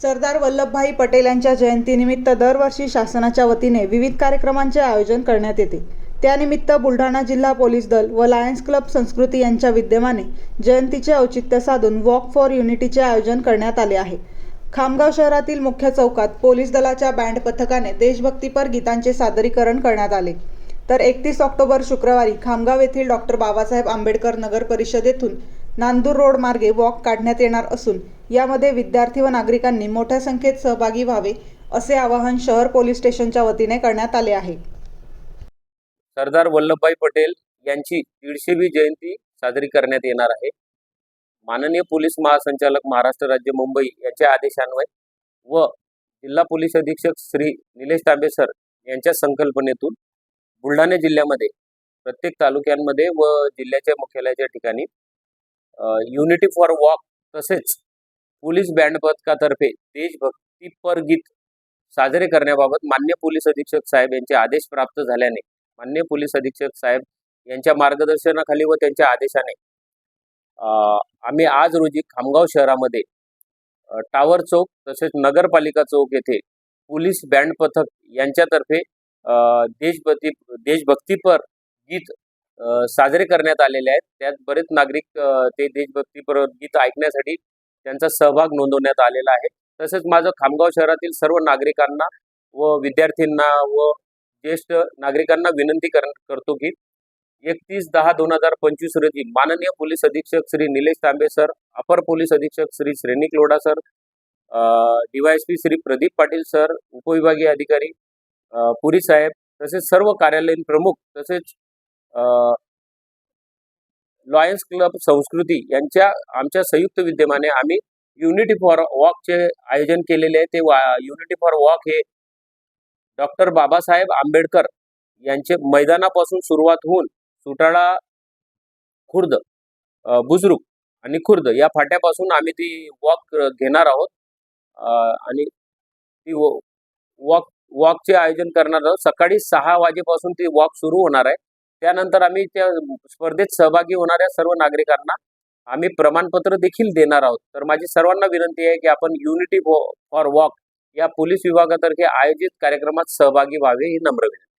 सरदार वल्लभभाई पटेल यांच्या जयंतीनिमित्त दरवर्षी शासनाच्या वतीने विविध कार्यक्रमांचे आयोजन करण्यात येते. त्यानिमित्त बुलढाणा जिल्हा पोलीस दल व लायन्स क्लब संस्कृती यांच्या विद्यमाने जयंतीचे औचित्य साधून वॉक फॉर युनिटीचे आयोजन करण्यात आले आहे. खामगाव शहरातील मुख्य चौकात पोलीस दलाच्या बँड पथकाने देशभक्तीपर गीतांचे सादरीकरण करण्यात आले. तर एकतीस ऑक्टोबर शुक्रवारी खामगाव येथील डॉक्टर बाबासाहेब आंबेडकर नगर परिषदेतून नांदूर रोड मार्गे वॉक काढण्यात येणार असून यामध्ये विद्यार्थी व नागरिकांनी मोठ्या संख्येत सहभागी व्हावे असे आवाहन शहर पोलीस स्टेशनच्या वतीने करण्यात आले आहे. सरदार वल्लभभाई पटेल यांची दीडशेवी जयंती साजरी करण्यात येणार आहे. माननीय पोलीस महासंचालक महाराष्ट्र राज्य मुंबई यांच्या आदेशान्वये व जिल्हा पोलीस अधीक्षक श्री निलेश तांबे सर यांच्या संकल्पनेतून बुलढाणा जिल्ह्यामध्ये प्रत्येक तालुक्यांमध्ये व जिल्ह्याच्या मुख्यालयाच्या ठिकाणी युनिटी फॉर वॉक तसेच पोलीस बँड पथकातर्फे देशभक्तीपर गीत साजरे करण्याबाबत मान्य पोलीस अधीक्षक साहेब यांचे आदेश प्राप्त झाल्याने मान्य पोलीस अधीक्षक साहेब यांच्या मार्गदर्शनाखाली व त्यांच्या आदेशाने आम्ही आज रोजी खामगाव शहरामध्ये टावर चौक तसेच नगरपालिका चौक येथे पोलीस बँड पथक यांच्यातर्फे देशभक्ती देशभक्तीपर गीत साजरे करण्यात आलेले आहेत. त्यात बरेच नागरिक ते देशभक्तीपर गीत ऐकण्यासाठी त्यांचा सहभाग नोंदवण्यात आलेला आहे. तसेच माझं खामगाव शहरातील सर्व नागरिकांना व विद्यार्थ्यांना व ज्येष्ठ नागरिकांना विनंती कर करतो की एकतीस दहा दोन हजार पंचवीस रोजी माननीय पोलीस अधीक्षक श्री निलेश तांबे सर अपर पोलीस अधीक्षक Shri Shrenik Lodha sir DYSP Shri Pradeep Patil sir उपविभागीय अधिकारी पुरी साहेब तसेच सर्व कार्यालयीन प्रमुख तसेच लॉयन्स क्लब संस्कृती यांच्या आमच्या संयुक्त विद्यमाने आम्ही युनिटी फॉर वॉकचे आयोजन केलेले आहे. ते वा युनिटी फॉर वॉक हे डॉक्टर बाबासाहेब आंबेडकर यांचे मैदानापासून सुरुवात होऊन सुटाळा खुर्द बुजरुक आणि खुर्द या फाट्यापासून आम्ही ती वॉक घेणार आहोत. आणि ती वॉक वॉकचे आयोजन करणार आहोत. सकाळी सहा वाजेपासून ती वॉक सुरू होणार आहे. त्यानंतर आम्ही त्या स्पर्धेत सहभागी होणाऱ्या सर्व नागरिकांना आम्ही प्रमाणपत्र देखील देणार आहोत. तर माझी सर्वांना विनंती आहे की आपण युनिटी फॉर वॉक या पोलीस विभागातर्फे आयोजित कार्यक्रमात सहभागी व्हावे ही नम्र विनंती.